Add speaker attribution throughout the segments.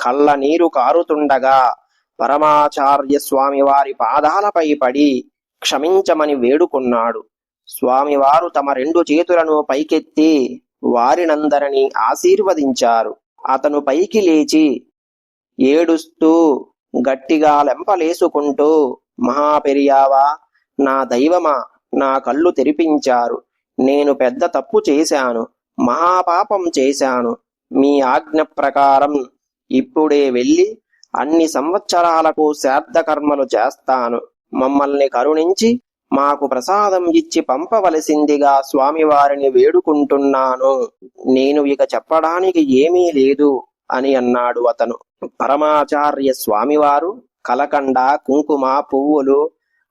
Speaker 1: కళ్ళ నీరు కారుతుండగా పరమాచార్య స్వామి వారి పాదాలపై పడి క్షమించమని వేడుకున్నాడు. స్వామివారు తమ రెండు చేతులను పైకెత్తి వారినందరినీ ఆశీర్వదించారు. అతను పైకి లేచి ఏడుస్తూ గట్టిగా లెంపలేసుకుంటూ మహాపెరియావా నా దైవమా నా కళ్ళు తెరిపించారు. నేను పెద్ద తప్పు చేశాను మహాపాపం చేశాను. మీ ఆజ్ఞ ప్రకారం ఇప్పుడే వెళ్ళి అన్ని సంవత్సరాలకు శ్రాద్ధ కర్మలు చేస్తాను. మమ్మల్ని కరుణించి మాకు ప్రసాదం ఇచ్చి పంపవలసిందిగా స్వామివారిని వేడుకుంటున్నాను. నేను ఇక చెప్పడానికి ఏమీ లేదు అని అన్నాడు అతను. పరమాచార్య స్వామివారు కలకండ కుంకుమ పువ్వులు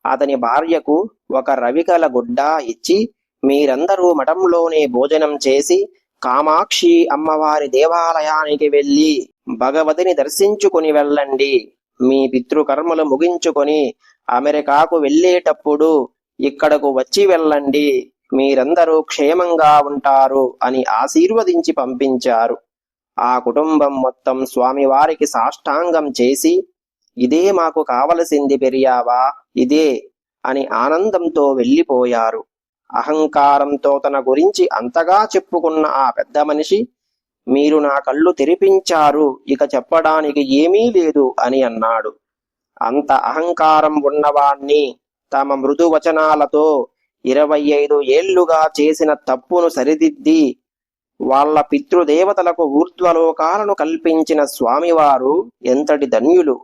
Speaker 1: అతని భార్యకు ఒక రవికల గుడ్డ ఇచ్చి మీరందరూ మఠంలోనే భోజనం చేసి కామాక్షి అమ్మవారి దేవాలయానికి వెళ్ళి భగవతిని దర్శించుకుని వెళ్ళండి. మీ పితృకర్మలు ముగించుకొని అమెరికాకు వెళ్ళేటప్పుడు ఇక్కడకు వచ్చి వెళ్ళండి. మీరందరూ క్షేమంగా ఉంటారు అని ఆశీర్వదించి పంపించారు. ఆ కుటుంబం మొత్తం స్వామివారికి సాష్టాంగం చేసి ఇదే మాకు కావలసింది పెరియావా ఇదే అని ఆనందంతో వెళ్ళిపోయారు. అహంకారంతో తన గురించి అంతగా చెప్పుకున్న ఆ పెద్ద మనిషి మీరు నా కళ్ళు తెరిపించారు ఇక చెప్పడానికి ఏమీ లేదు అని అన్నాడు. అంత అహంకారం ఉన్నవాణ్ణి తమ మృదు వచనాలతో ఇరవై ఐదు ఏళ్ళుగా చేసిన తప్పును సరిదిద్ది వాళ్ళ పితృదేవతలకు ఊర్ధ్వలోకాలను కల్పించిన స్వామివారు ఎంతటి ధన్యులు.